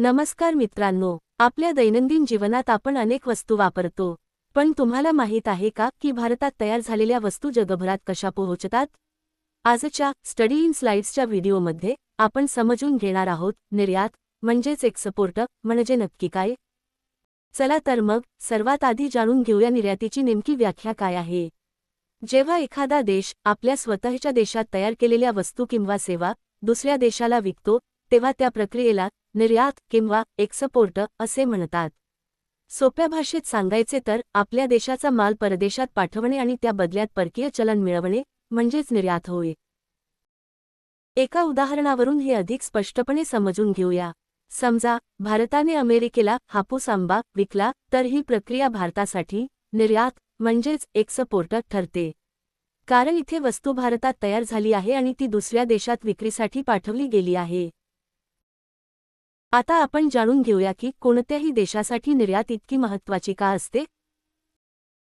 नमस्कार मित्रांनो आपल्या दैनंदिन जीवनात आपण अनेक वस्तू वापरतो. पण तुम्हाला माहीत आहे का की भारतात तयार झालेल्या वस्तू जगभरात कशा पोहोचतात? आजच्या स्टडी इन स्लाइड्सच्या व्हिडिओमध्ये आपण समजून घेणार आहोत निर्यात म्हणजेच एक्सपोर्ट म्हणजे नक्की काय? चला तर मग सर्वात आधी जाणून घेऊया निर्यातीची नेमकी व्याख्या काय आहे. जेव्हा एखादा देश आपल्या स्वतःच्या देशात तयार केलेल्या वस्तू किंवा सेवा दुसऱ्या देशाला विकतो तेव्हा त्या प्रक्रियेला निर्यात किंवा एक्सपोर्ट असे म्हणतात. सोप्या भाषेत सांगायचे तर आपल्या देशाचा माल परदेशात पाठवणे आणि त्या बदल्यात परकीय चलन मिळवणे म्हणजेच निर्यात होय. एका उदाहरणावरून हे अधिक स्पष्टपणे समजून घेऊया. समजा भारताने अमेरिकेला हापूस आंबा विकला तर ही प्रक्रिया भारतासाठी निर्यात म्हणजेच एक्सपोर्ट ठरते. कारण इथे वस्तू भारतात तयार झाली आहे आणि ती दुसऱ्या देशात विक्रीसाठी पाठवली गेली आहे. आता आपण जाणून घेऊया की कोणत्याही देशासाठी निर्यात इतकी महत्त्वाची का असते?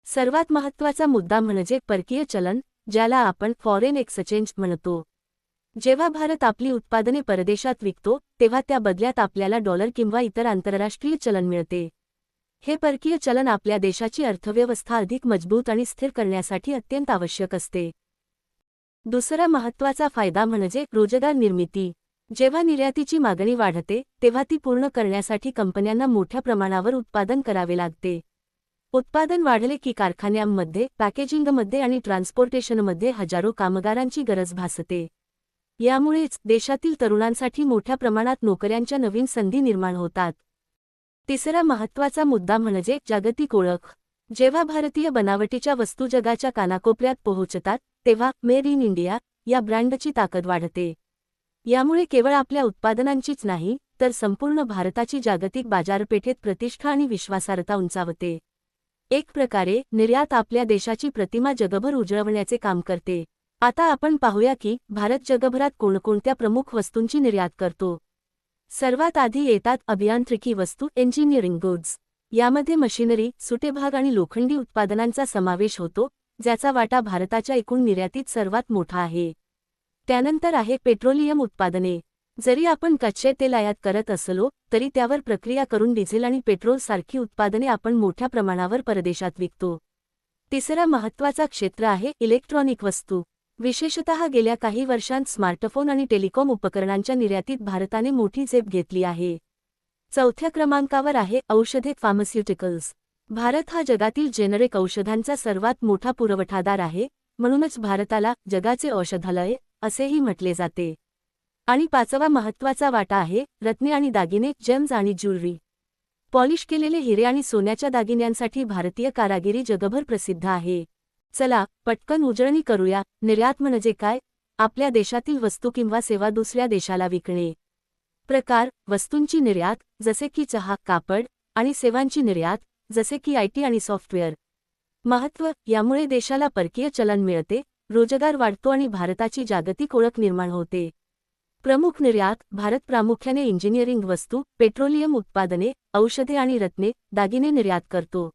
सर्वात महत्त्वाचा मुद्दा म्हणजे परकीय चलन ज्याला आपण फॉरेन एक्सचेंज म्हणतो. जेव्हा भारत आपली उत्पादने परदेशात विकतो तेव्हा त्या बदल्यात आपल्याला डॉलर किंवा इतर आंतरराष्ट्रीय चलन मिळते. हे परकीय चलन आपल्या देशाची अर्थव्यवस्था अधिक मजबूत आणि स्थिर करण्यासाठी अत्यंत आवश्यक असते. दुसरा महत्त्वाचा फायदा म्हणजे रोजगार निर्मिती. जेव्हा निर्यातीची मागणी वाढते तेव्हा ती पूर्ण करण्यासाठी कंपन्यांना मोठ्या प्रमाणावर उत्पादन करावे लागते. उत्पादन वाढले की कारखान्यांमध्ये पॅकेजिंगमध्ये आणि ट्रान्सपोर्टेशनमध्ये हजारो कामगारांची गरज भासते. यामुळेच देशातील तरुणांसाठी मोठ्या प्रमाणात नोकऱ्यांच्या नवीन संधी निर्माण होतात. तिसरा महत्त्वाचा मुद्दा म्हणजे जागतिक ओळख. जेव्हा भारतीय बनावटीच्या वस्तू जगाच्या कानाकोपऱ्यात पोहोचतात तेव्हा मेड इन इंडिया या ब्रँडची ताकद वाढते. यामुळे केवळ आपल्या उत्पादनांचीच नाही तर संपूर्ण भारताची जागतिक बाजारपेठेत प्रतिष्ठा आणि विश्वासार्हता उंचावते. एक प्रकारे निर्यात आपल्या देशाची प्रतिमा जगभर उजळवण्याचे काम करते. आता आपण पाहूया की भारत जगभरात कोणकोणत्या प्रमुख वस्तूंची निर्यात करतो. सर्वात आधी येतात अभियांत्रिकी वस्तू इंजिनिअरिंग गुड्स यामध्ये मशिनरी सुटेभाग आणि लोखंडी उत्पादनांचा समावेश होतो ज्याचा वाटा भारताच्या एकूण निर्यातीत सर्वात मोठा आहे. त्यानंतर आहे पेट्रोलियम उत्पादने. जरी आपण कच्चे तेल आयात करत असलो तरी त्यावर प्रक्रिया करून डिझेल आणि पेट्रोल सारखी उत्पादने आपण मोठ्या प्रमाणावर परदेशात विकतो. तिसरा महत्त्वाचा क्षेत्र आहे इलेक्ट्रॉनिक वस्तू. विशेषतः गेल्या काही वर्षांत स्मार्टफोन आणि टेलिकॉम उपकरणांच्या निर्यातीत भारताने मोठी झेप घेतली आहे. चौथ्या क्रमांकावर आहे औषधे फार्मास्युटिकल्स. भारत हा जगातील जेनरिक औषधांचा सर्वात मोठा पुरवठादार आहे म्हणूनच भारताला जगाचे औषधालय असेही म्हटले जाते. आणि पाचवा महत्त्वाचा वाटा आहे रत्ने आणि दागिने जेम्स आणि ज्वेलरी पॉलिश केलेले हिरे आणि सोन्याच्या दागिन्यांसाठी भारतीय कारागिरी जगभर प्रसिद्ध आहे. चला पटकन उजळणी करूया निर्यात म्हणजे काय आपल्या देशातील वस्तू किंवा सेवा दुसऱ्या देशाला विकणे. प्रकार वस्तूंची निर्यात जसे की चहा कापड आणि सेवांची निर्यात जसे की आयटी आणि सॉफ्टवेअर. महत्त्व यामुळे देशाला परकीय चलन मिळते रोजगार वाढतो आणि भारताची जागतिक ओळख निर्माण होते. प्रमुख निर्यात भारत प्रामुख्याने इंजिनिअरिंग वस्तू पेट्रोलियम उत्पादने औषधे आणि रत्ने दागिने निर्यात करतो.